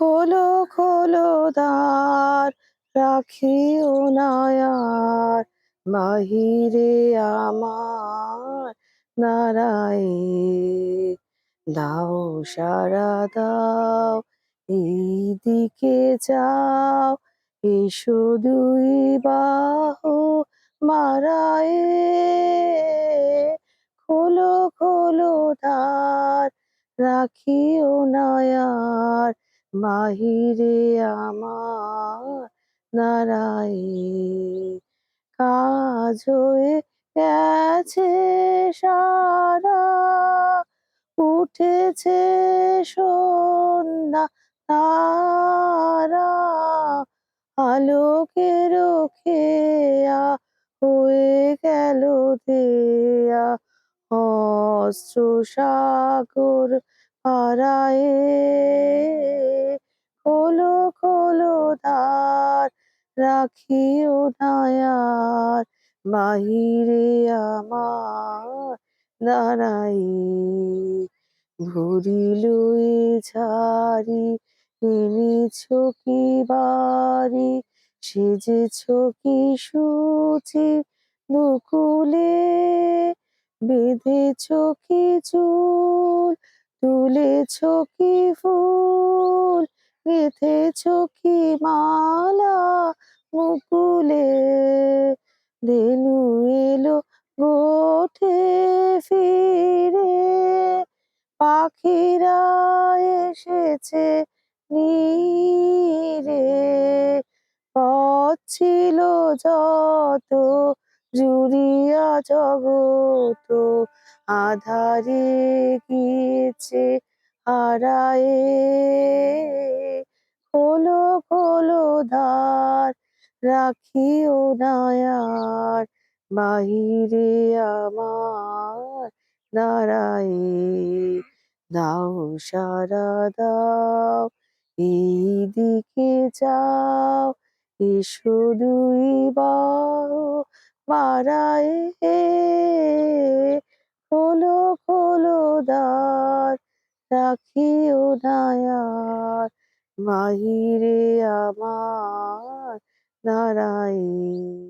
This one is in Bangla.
খোলো খোলো দ্বার, রাখিও নায়ার বাহিরে আমার নারায় দাও সারা, দাও, এইদিকে যাও, এসো দুই বাহু মারায় খোলো খোলো দ্বার, রাখিও নায়ার বাহিরে আমার নারায়ে কাজ হয়ে গেছে সারা, উঠেছে সন্ধ্যা তারা, আলোকের খেয়া হয়ে গেল দেয়া অস্ত্র সাগর পারায়ে রাখিও নায়ার, বাহিরে আমার দাঁড়ায়ে ভরিল ঝাড়ি এনেছ কি বাড়ি, সেজেছ কি সুচি, দুকুলে বেঁধেছ কি চুল, তুলেছ কি ফুল, গেঁথেছ কি মালা মুকুলে ধেনু এলো গোঠে ফিরে। পাখিরা এসেছে নীরে। পথ ছিল যত, জুড়িয়া জগত আধারে গিয়েছে হারায়ে। খোলো খোলো দ্বার রাখিও নায়ার বাহিরে আমার দাঁড়ায়ে দাও সারা দাও, এইদিকে যাও, এসো দুই বাড়ায়ে। খোলো খোলো দ্বার, রাখিও নায়ার বাহিরে আমার দাঁড়ায়ে